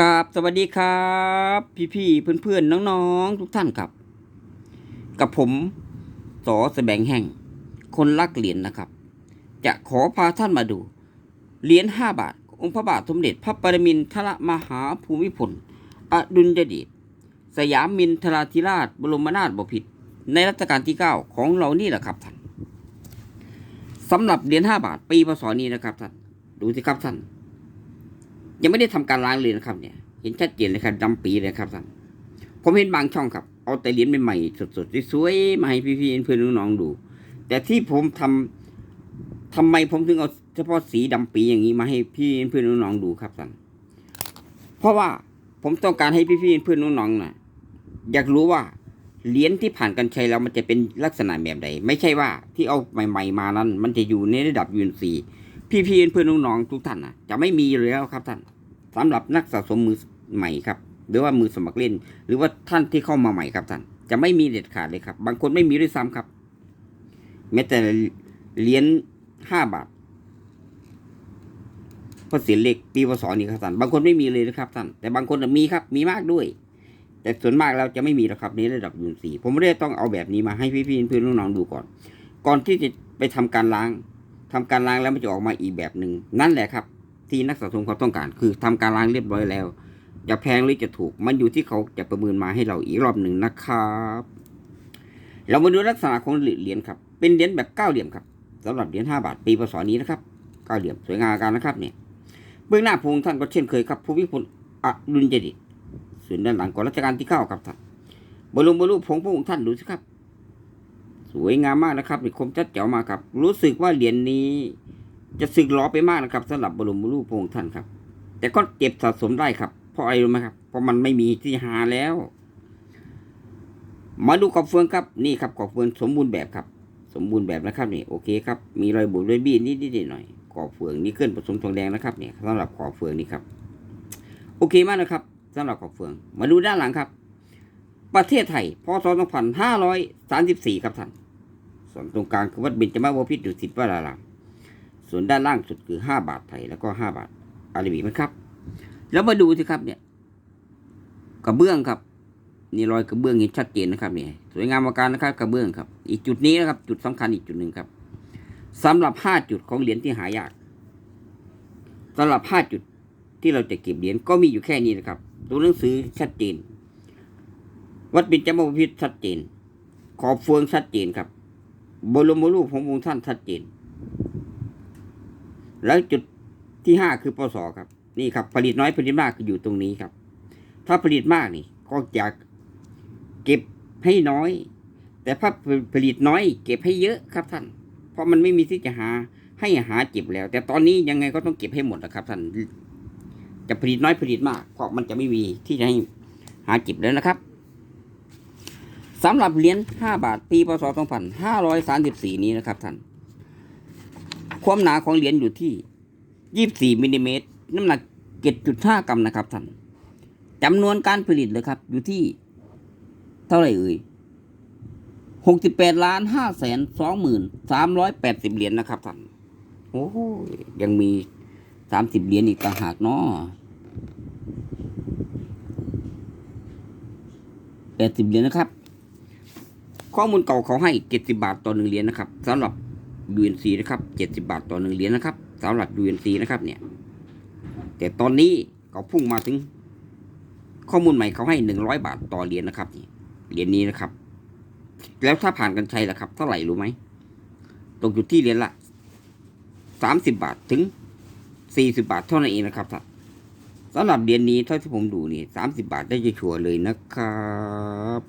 กราบสวัสดีครับ พี่ๆเพื่อนๆน้องๆ ทุกท่านครับ กับผมสอแสบงแห่ง คนรักเหรียญนะครับ จะขอพาท่านมาดูเหรียญห้าบาท องค์พระบาทสมเด็จพระปรมินทรมหาภูมิพลอดุลยเดชสยามมินทราธิราช บรมนาถบพิตรในรัชกาลที่เก้าของเรานี่แหละครับท่านสำหรับเหรียญห้าบาทปีพศนี้นะครับท่านดูสิครับท่าน ยังไม่ได้ทำการล้างเลยนะครับ เนี่ย เห็นชัดเจนเลยครับดำปีเลยครับท่านผมเห็นบางช่องครับ เอาแต่เหรียญใหม่ๆสดๆสวยๆมาให้พี่ๆเพื่อนๆน้องๆดู แต่ที่ผมทำทำไมผมถึงเอาเฉพาะสีดำปีอย่างนี้มาให้พี่เพื่อนน้องๆดูครับท่านเพราะว่าผมต้องการให้พี่ๆเพื่อนน้องๆนะอยากรู้ว่าเหรียญที่ผ่านการใช้แล้วมันจะเป็นลักษณะแบบใดไม่ใช่ว่าที่เอาใหม่ ๆ มานั้น มันจะอยู่ในระดับยูนซี พี่ๆเพื่อนน้องๆทุกท่านนะจะไม่มีเลยแล้วครับท่านสำหรับนักสะสมมือใหม่ครับ หรือว่ามือสมัครเล่น หรือว่าท่านที่เข้ามาใหม่ครับท่าน จะไม่มีเด็ดขาดเลยครับ บางคนไม่มีด้วยซ้ำครับแม้แต่เหรียญห้าบาทพราะเสียเหล็กปีพศนี่ครับท่านบางคนไม่มีเลยนะครับท่านแต่บางคนมีครับ มีมากด้วย แต่ส่วนมากเราจะไม่มีแล้วครับในระดับยูนสีผมไม่ได้ต้องเอาแบบนี้มาให้พี่ๆเพื่อนๆน้องๆดูก่อน ก่อนที่จะไปทำการล้าง ทำการล้างแล้วมันจะออกมาอีกแบบหนึ่งนั่นแหละครับ ที่นักสะสมเขาต้องการ คือทำการล้างเรียบร้อยแล้ว จะแพงหรือจะถูก มันอยู่ที่เขาจะประเมินมาให้เราอีกรอบหนึ่งนะครับ เรามาดูลักษณะของเหรียญครับ เป็นเหรียญแบบเก้าเหลี่ยมครับสำหรับเหรียญห้าบาทปีพศนี้นะครับเก้าเหลี่ยมสวยงามกันนะครับเนี่ยเบื้องหน้าพงค์ท่านก็เช่นเคยครับภูมิพลอดุลยเดชส่วนด้านหลังของรัชกาลที่เก้าครับท่านบรมบรรลุผงพระองค์ท่านดูสิครับ สวยงามมากนะครับมีคมชัดแจ๋วมากครับ รู้สึกว่าเหรียญนี้ จะสึกล้อไปมากนะครับสำหรับบรมรูปพระองค์ท่านครับ แต่ก็เก็บสะสมได้ครับ เพราะอะไรรู้ไหมครับ เพราะมันไม่มีที่หาแล้ว มาดูกอบเฟืองครับ นี่ครับกอบเฟืองสมบูรณ์แบบครับ สมบูรณ์แบบนะครับนี่โอเคครับ มีรอยบุบรอยบี้นิดๆหน่อยๆกอบเฟืองนี่เคลื่อนผสมทองแดงนะครับเนี่ยสำหรับกอบเฟืองนี่ครับ โอเคมากนะครับสำหรับกอบเฟือง มาดูด้านหลังครับประเทศไทย พศ 2534 ครับท่าน ส่วนตรงกลางคือวัดเบญจมาบพิตรดุสิตวรารามส่วนด้านล่างสุดคือห้าบาทไทยแล้วก็ห้าบาทอาราบิกนะครับ แล้วมาดูสิครับเนี่ยกระเบื้องครับนี่รอยกระเบื้องเห็นชัดเจนนะครับเนี่ยสวยงามมากการนะครับกระเบื้องครับ อีกจุดนี้นะครับ จุดสำคัญอีกจุดหนึ่งครับสำหรับห้าจุดของเหรียญที่หายากสำหรับห้าจุดที่เราจะเก็บเหรียญก็มีอยู่แค่นี้นะครับตัวหนังสือชัดเจน วัดปิจมพิษชัดเจน ขอบเฟืองชัดเจนครับ บรมรูปขององค์ท่านชัดเจน แล้วจุดที่ห้าคือปศครับ นี่ครับ ผลิตน้อยผลิตมากคืออยู่ตรงนี้ครับ ถ้าผลิตมากนี่ ก็จะเก็บให้น้อย แต่ถ้าผลิตน้อย เก็บให้เยอะครับท่าน เพราะมันไม่มีที่จะหาให้หาเก็บแล้ว แต่ตอนนี้ยังไงก็ต้องเก็บให้หมดนะครับท่านจะผลิตน้อยผลิตมากเพราะมันจะไม่มีที่จะให้หาเก็บแล้วนะครับ สำหรับเหรียญ5บาทปีพศ2534 นี้นะครับท่าน ความหนาของเหรียญอยู่ที่ 24มิลลิเมตรน้ำหนัก 7.5 กรัมนะครับท่านจำนวนการผลิตเลยครับ อยู่ที่เท่าไหร่เอ่ย68ล้าน5แสน2หมื่น380 เหรียญนะครับท่าน โอ้โหยังมี 30 เหรียญอีกต่างหากเนาะ80 เหรียญนะครับ ข้อมูลเก่าเขาให้ 70 บาทต่อหนึ่งเหรียญนะครับสำหรับ UNC นะครับ70 บาทต่อหนึ่งเหรียญนะครับสำหรับ UNC นะครับเนี่ยแต่ตอนนี้เขาพุ่งมาถึง ข้อมูลใหม่เขาให้ 100 บาทต่อเหรียญนะครับนี่เหรียญนี้นะครับ แล้วถ้าผ่านกันใช้ล่ะครับเท่าไหร่รู้ไหมตกอยู่ที่เหรียญละ 30 บาทถึง 40 บาทเท่านั้นเองนะครับท่านสำหรับเหรียญนี้เท่าที่ผมดูนี่30 บาทได้จะชัวร์เลยนะครับ